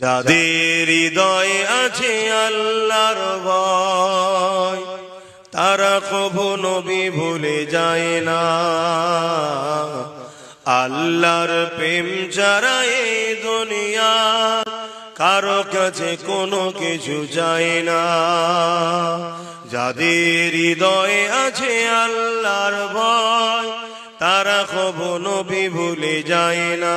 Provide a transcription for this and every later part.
যাদের হৃদয়ে আছে আল্লাহর ভয়, তারা কবু নবী ভুলে যায় না। আল্লাহর প্রেম যারা এই দুনিয়া কারও কাছে কোনো কিছু চায় না। যাদের হৃদয়ে আছে আল্লাহর ভয়, তারা কবু নবী ভুলে যায় না।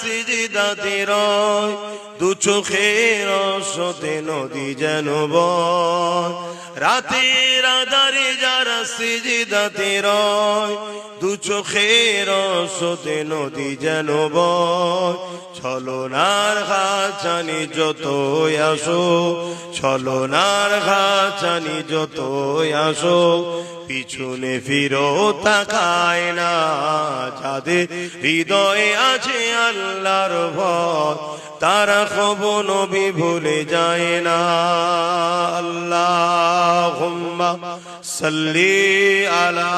সিজিদাতে রয়, দু চোখের সতে নদী যেন রাতের যারা রয়, দু চোখের নদী যেন ছলনার ঘাচানি যত আসো, ছলনার ঘাচানি যত আসো, পিছনে ফিরো তাকায় না, যাদের হৃদয়ে আছে আল্লাহর ভয় তারা খব নবী ভুলে যায় না। আল্লাহ সাল্লি আলা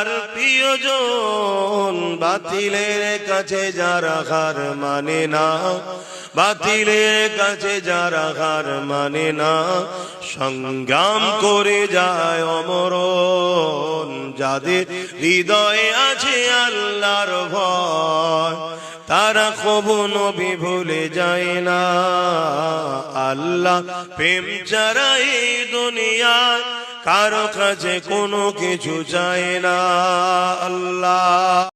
আল্লাহর প্রিয়জন, বাতিলের কাছে যারা হার মানে না, বাতিলের কাছে যারা হার মানে না, সংগ্রাম করে যায় অমর যাদের হৃদয়ে আছে আল্লাহর ভয়, তারা কবু নবী ভুলে যায় না। আল্লাহ প্রেম ছাড়া এই দুনিয়ায় কারও কাছে কোনো কিছু চায় না আল্লাহ।